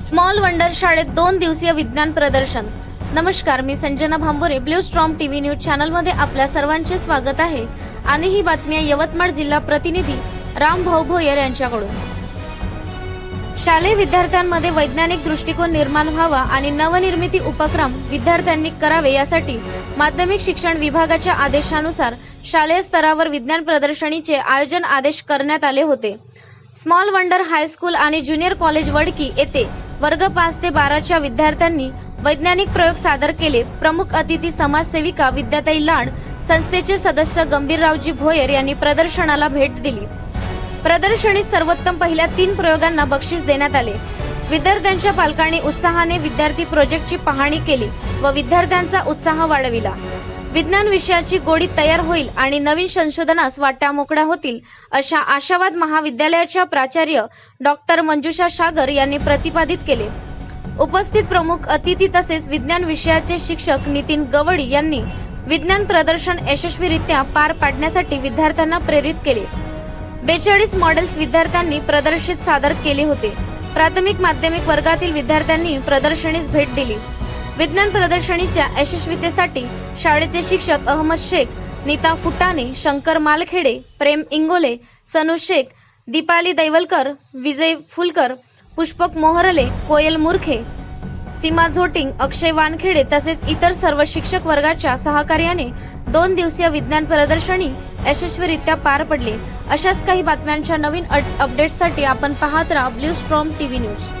Small wonder शाळेत दोन दिवसीय विज्ञान प्रदर्शन. नमस्कार मी Sanjana Bhambore blue storm TV news चॅनलमध्ये आपल्या सर्वांचे स्वागत आहे. आणि ही बातमी यवतमाळ जिल्हा प्रतिनिधी राम भाऊ भोयर यांच्याकडून. शालेय विद्यार्थ्यांमध्ये वैज्ञानिक दृष्टिकोन निर्माण व्हावा आणि नवनिर्मिती उपक्रम विद्यार्थ्यांनी करावे यासाठी माध्यमिक शिक्षण विभागाच्या आदेशानुसार शालेय स्तरावर विज्ञान प्रदर्शनीचे आयोजन आदेश करण्यात आले होते. स्मॉल वंडर हायस्कूल आणि ज्युनियर कॉलेज वडकी येथे वर्ग पाच ते बाराच्या विद्यार्थ्यांनी वैज्ञानिक प्रयोग सादर केले. प्रमुख अतिथी समाजसेविका विद्याताई लाड संस्थेचे सदस्य गंभीररावजी भोयर यांनी प्रदर्शनाला भेट दिली. प्रदर्शनीत सर्वोत्तम पहिल्या तीन प्रयोगांना बक्षीस देण्यात आले. विद्यार्थ्यांच्या पालकांनी उत्साहाने विद्यार्थी प्रोजेक्टची पाहणी केली व विद्यार्थ्यांचा उत्साह वाढविला. विज्ञान विषयाची गोडी तयार होईल आणि नवीन संशोधनास वाट्या मोकळ्या होतील अशा आशावाद महाविद्यालयाच्या प्राचार्य डॉक्टर मंजुषा सागर यांनी प्रतिपादित केले. उपस्थित प्रमुख अतिथी तसेच विज्ञान विषयाचे शिक्षक नितीन गवडी यांनी विज्ञान प्रदर्शन यशस्वीरित्या पार पाडण्यासाठी विद्यार्थ्यांना प्रेरित केले. बेचाळीस मॉडेल्स विद्यार्थ्यांनी प्रदर्शित सादर केले होते. प्राथमिक माध्यमिक वर्गातील विद्यार्थ्यांनी प्रदर्शनीस भेट दिली. विज्ञान प्रदर्शनीच्या यशस्वीतेसाठी शाळेचे शिक्षक अहमद शेख नीता फुटाणे शंकर मालखेडे प्रेम इंगोले सनू शेख दीपाली दैवलकर विजय फुलकर पुष्पक मोहरले कोयल मुरखे सीमा झोटिंग अक्षय वानखेडे तसेच इतर सर्व शिक्षक वर्गाच्या सहकार्याने दोन दिवसीय विज्ञान प्रदर्शनी यशस्वीरित्या पार पडली. अशाच काही बातम्यांच्या नवीन अपडेट्ससाठी आपण पाहत राहा ब्ल्यू स्ट्रॉम टीव्ही न्यूज